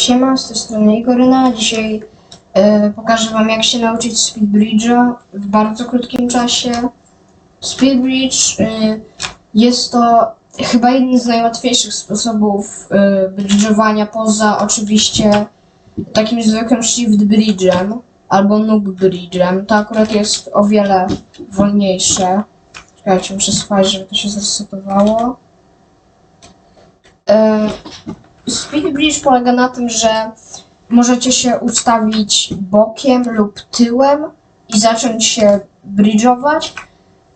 Siema, z tej strony Igoryna. Dzisiaj e, pokażę Wam, jak się nauczyć Speedbridge'a w bardzo krótkim czasie. Speedbridge e, jest to chyba jeden z najłatwiejszych sposobów e, bridge'owania, poza oczywiście takim zwykłym shift bridge'em albo noob bridge'em. To akurat jest o wiele wolniejsze. Czekajcie, muszę sprawdzić, żeby to się zresetowało. E, Speed Bridge polega na tym, że możecie się ustawić bokiem lub tyłem i zacząć się bridge'ować.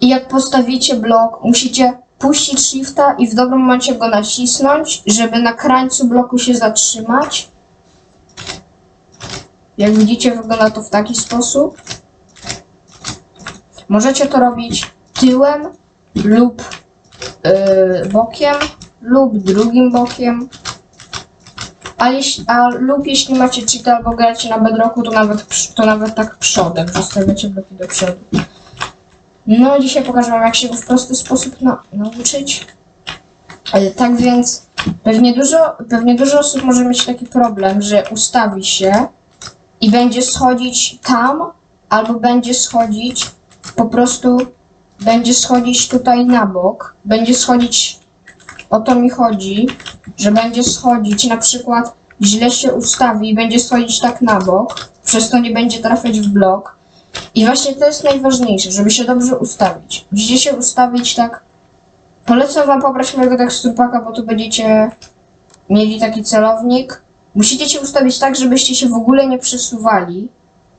I jak postawicie blok, musicie puścić shifta i w dobrym momencie go nacisnąć, żeby na krańcu bloku się zatrzymać. Jak widzicie, wygląda to w taki sposób. Możecie to robić tyłem lub yy, bokiem lub drugim bokiem. A, jeśli, a lub jeśli macie cheat albo gracie na bedrocku, to nawet, to nawet tak przodem, że stawiacie bloki do przodu. No, dzisiaj pokażę wam, jak się w prosty sposób na, nauczyć. E, Tak więc, pewnie dużo, pewnie dużo osób może mieć taki problem, że ustawi się i będzie schodzić tam, albo będzie schodzić po prostu, będzie schodzić tutaj na bok, będzie schodzić o to mi chodzi, że będzie schodzić, na przykład źle się ustawi i będzie schodzić tak na bok, przez to nie będzie trafiać w blok. I właśnie to jest najważniejsze, żeby się dobrze ustawić. Musicie się ustawić tak. Polecam wam pobrać mojego teksturpaka, bo tu będziecie mieli taki celownik. Musicie się ustawić tak, żebyście się w ogóle nie przesuwali.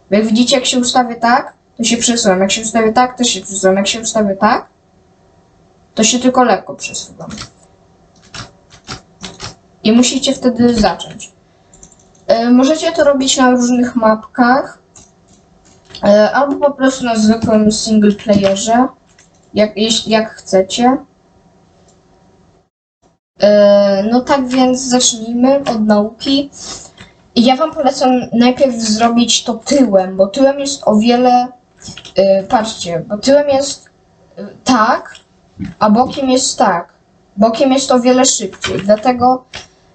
Bo jak widzicie, jak się ustawię tak, to się przesuwam. Jak się ustawię tak, to się przesuwam. Jak się ustawię tak, to się tylko lekko przesuwam. I musicie wtedy zacząć. E, Możecie to robić na różnych mapkach, e, albo po prostu na zwykłym single playerze, jak, jak chcecie. E, No tak więc zacznijmy od nauki. Ja Wam polecam najpierw zrobić to tyłem, bo tyłem jest o wiele. Patrzcie, bo tyłem jest tak, a bokiem jest tak. Bokiem jest o wiele szybciej, dlatego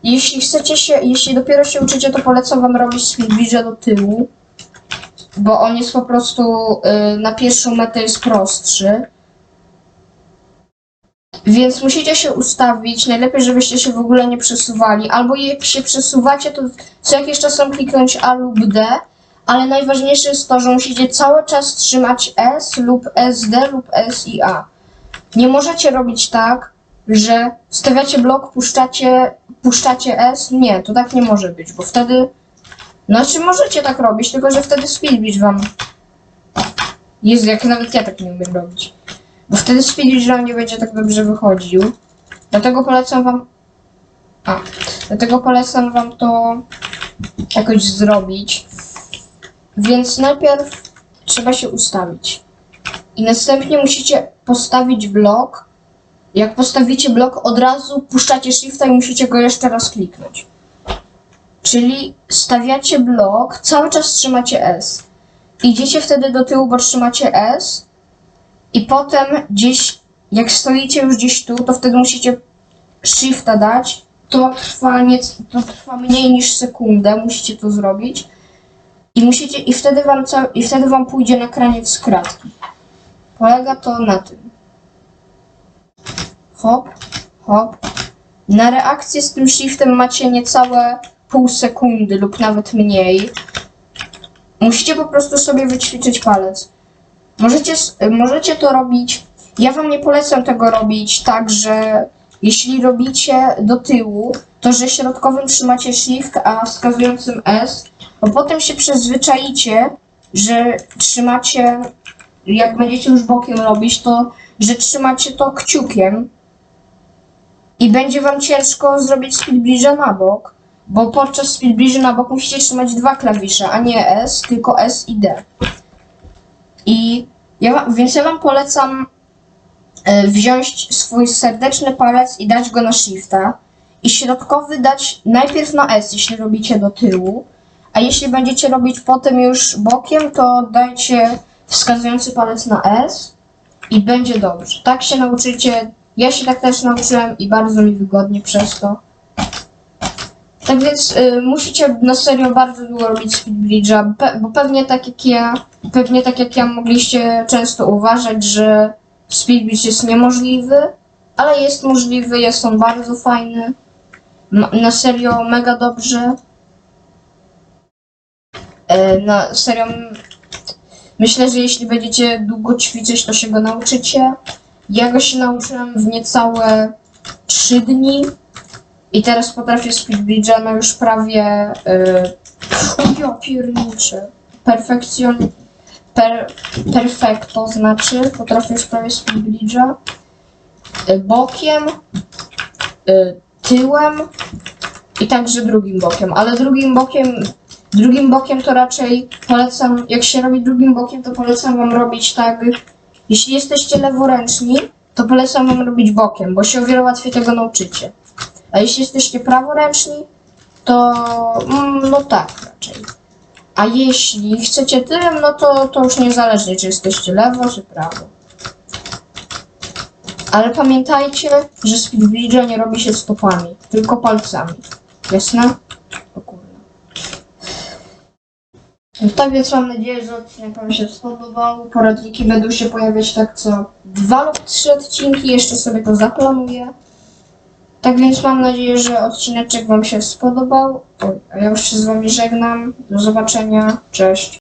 jeśli chcecie się, jeśli dopiero się uczycie, to polecam wam robić speedbridge'a do tyłu, bo on jest po prostu y, na pierwszą metę jest prostszy. Więc musicie się ustawić, najlepiej żebyście się w ogóle nie przesuwali, albo jak się przesuwacie, to co jakiś czas tam kliknąć A lub D, ale najważniejsze jest to, że musicie cały czas trzymać S lub SD lub S i A. Nie możecie robić tak, że stawiacie blok, puszczacie, puszczacie S. Nie, to tak nie może być, bo wtedy. Znaczy możecie tak robić, tylko że wtedy speedbridge wam. Jezu, jak nawet ja tak nie umiem robić. Bo wtedy speedbridge wam nie będzie tak dobrze wychodził. Dlatego polecam wam. A, dlatego polecam wam to jakoś zrobić. Więc najpierw trzeba się ustawić. I następnie musicie postawić blok. Jak postawicie blok, od razu puszczacie shifta i musicie go jeszcze raz kliknąć. Czyli stawiacie blok, cały czas trzymacie S. Idziecie wtedy do tyłu, bo trzymacie S. I potem gdzieś, jak stoicie już gdzieś tu, to wtedy musicie shifta dać. To trwa, nie, to trwa mniej niż sekundę, musicie to zrobić. I musicie, i wtedy wam, i wtedy wam pójdzie na kraniec kratki. Polega to na tym hop, hop. Na reakcję z tym shiftem macie niecałe pół sekundy lub nawet mniej. Musicie po prostu sobie wyćwiczyć palec. Możecie, możecie to robić. Ja wam nie polecam tego robić tak, że jeśli robicie do tyłu, to że środkowym trzymacie shift, a wskazującym S, bo potem się przyzwyczaicie, że trzymacie, jak będziecie już bokiem robić, to że trzymacie to kciukiem, i będzie wam ciężko zrobić speedbridge'a na bok, bo podczas speedbridge'a na bok musicie trzymać dwa klawisze, a nie S, tylko S i D. I ja, wam- więc ja wam polecam e, wziąć swój serdeczny palec i dać go na shifta i środkowy dać najpierw na S, jeśli robicie do tyłu, a jeśli będziecie robić potem już bokiem, to dajcie wskazujący palec na S i będzie dobrze. Tak się nauczycie. Ja się tak też nauczyłem i bardzo mi wygodnie przez to. Tak więc y, musicie na serio bardzo długo robić speedbridge'a, pe- bo pewnie tak jak ja, pewnie tak jak ja mogliście często uważać, że speedbridge jest niemożliwy, ale jest możliwy, jest on bardzo fajny. Na serio mega dobrze. E, Na serio myślę, że jeśli będziecie długo ćwiczyć, to się go nauczycie. Ja go się nauczyłem w niecałe 3 dni. I teraz potrafię speedbridge'a na już prawie yy, ja pierniczę. Perfekcjon... Per, perfecto znaczy, potrafię już prawie speedbridge'a. Y, bokiem, y, tyłem i także drugim bokiem, ale drugim bokiem drugim bokiem to raczej polecam, jak się robi drugim bokiem, to polecam wam robić tak, jeśli jesteście leworęczni, to polecam wam robić bokiem, bo się o wiele łatwiej tego nauczycie. A jeśli jesteście praworęczni, to mm, no tak raczej. A jeśli chcecie tyłem, no to, to już niezależnie, czy jesteście lewo, czy prawo. Ale pamiętajcie, że speedbridge'a nie robi się stopami, tylko palcami. Jasne? O kurwa. No tak więc mam nadzieję, że odcinek Wam się spodobał. Poradniki będą się pojawiać tak co dwa lub trzy odcinki, jeszcze sobie to zaplanuję. Tak więc mam nadzieję, że odcineczek Wam się spodobał. A ja już się z Wami żegnam. Do zobaczenia. Cześć.